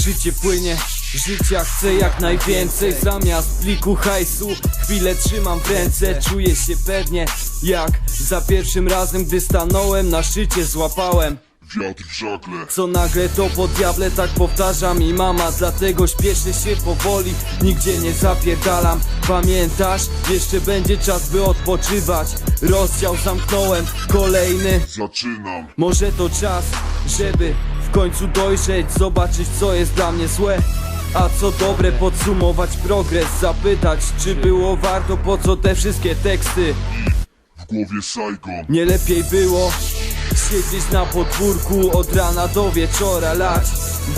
szybciej płynie. Życia chcę jak najwięcej. Zamiast pliku hajsu Chwilę trzymam w ręce. Czuję się pewnie Jak za pierwszym razem Gdy stanąłem na szczycie złapałem Wiatr w żagle. co nagle to po diable tak powtarza mi mama Dlatego śpieszę się powoli, nigdzie nie zapierdalam. Pamiętasz? Jeszcze będzie czas by odpoczywać. Rozdział zamknąłem, kolejny. Zaczynam. Może to czas, żeby w końcu dojrzeć Zobaczyć co jest dla mnie złe. A co dobre podsumować progres Zapytać czy było warto po co te wszystkie teksty? W głowie Saigon. Nie lepiej było siedzieć na podwórku od rana do wieczora lać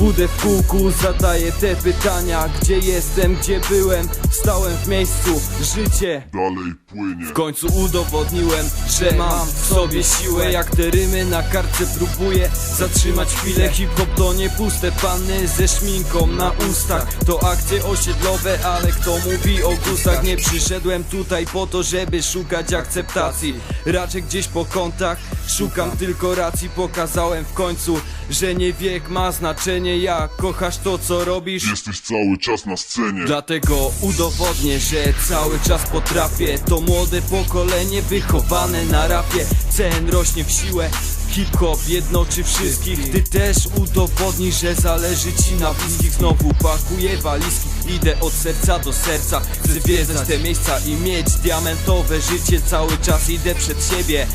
Budę w kółku, zadaję te pytania. Gdzie jestem, gdzie byłem, stałem w miejscu Życie Dalej płynie. w końcu udowodniłem, że mam w sobie siłę. Jak te rymy na kartce próbuję zatrzymać chwilę. Hip-hop to nie puste panny ze szminką na ustach. To akcje osiedlowe, ale kto mówi o gustach Nie przyszedłem tutaj po to, żeby szukać akceptacji. Raczej gdzieś po kątach Szukam tylko racji, pokazałem w końcu Że nie wiek ma znaczenie Jak kochasz to co robisz? Jesteś cały czas na scenie. Dlatego udowodnię, że cały czas potrafię. To młode pokolenie wychowane na rapie. Cen rośnie w siłę Hip-hop jednoczy wszystkich. Ty też udowodnij, że zależy ci na bliskich. Znowu pakuję walizki Idę od serca do serca. Chcę zwiedzać te miejsca i mieć diamentowe życie. Cały czas idę przed siebie.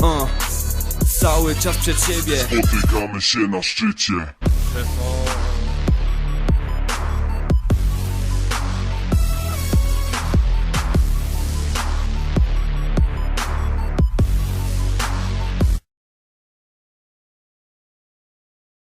Uh. Cały czas przed siebie. Spotykamy się na szczycie